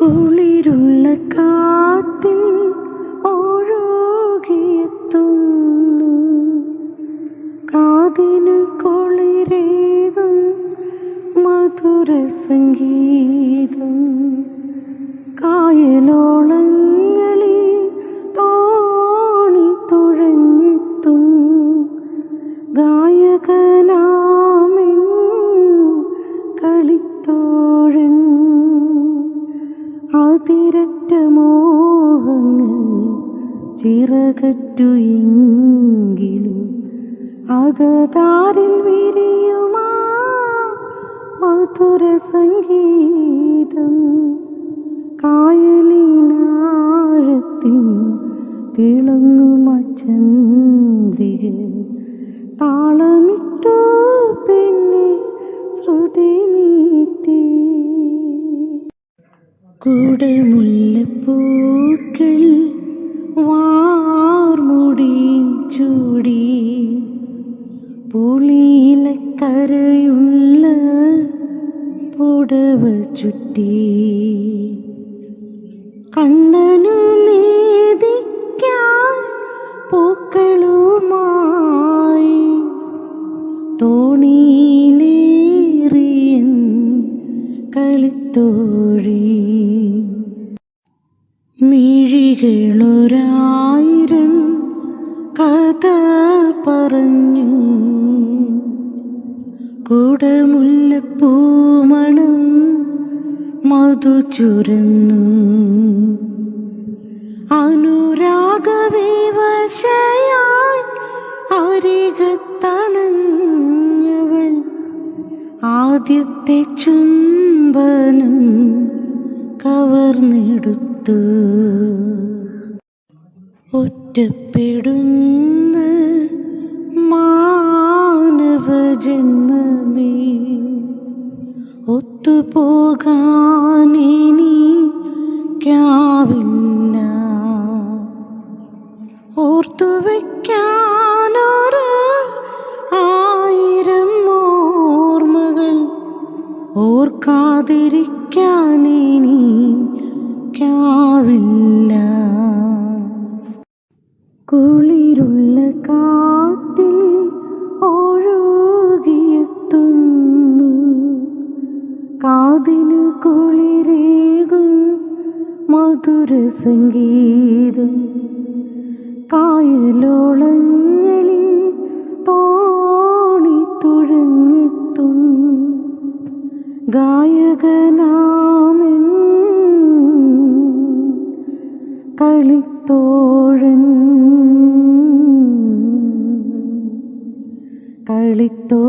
കുളിരുള്ള കാത്തിൻ ഓരോകിയെത്തുന്നു കാതിന് കുളിരേകും മധുര സംഗീതം. കായലോളങ്ങളിൽ തോണി തുഴഞ്ഞെത്തും. ഗായകനാമിൻ അതിരറ്റ മോഹങ്ങൾ ചിറകറ്റുയെങ്കിലും അകതാരിൽ വിരിയുമാ മധുര സംഗീതം. കായലിനാഴത്തിൽ തിളങ്ങുമ ചന്ദ്രിക താളമിട്ടു കുടമുല്ലപ്പൂക്കൾ വാർമുടി ചൂടി. പുളിയിലക്കരയുള്ള പുടവ ചുറ്റി. കണ്ണനു നേദിക്കാൻ പൂക്കളുമായി തോണിയിലേറിയൻ കളിത്തോഴി. മിഴികളൊരായിരം കഥ പറഞ്ഞു. കുടമുല്ലപ്പൂമണം മധു ചുരന്നു. അനുരാഗവിവശയാൽ അരികത്തണഞ്ഞവൾ ആദ്യത്തെ ചുംബനം കവർന്നെടുത്തു. ഒറ്റപ്പെടുന്ന മാനവജന്മമേ ഒത്തുപോകാനിനിക്കാവില്ല ഓർത്തു വയ്ക്കാനൊരു ആയിരം ഓർമ്മകൾ ഓർക്കാതിരിക്കാനിനിക്കാവില്ല കുളിരുള്ള കാറ്റിൽ ഒഴുകിയെത്തുന്നു കാതിന് കുളിരേകും മധുര സംഗീതം. കായലോളങ്ങളിൽ തോണി തുഴഞ്ഞെത്തും ഗായകനാമൻ കളിത്തോഴൻ. കളിത്തോ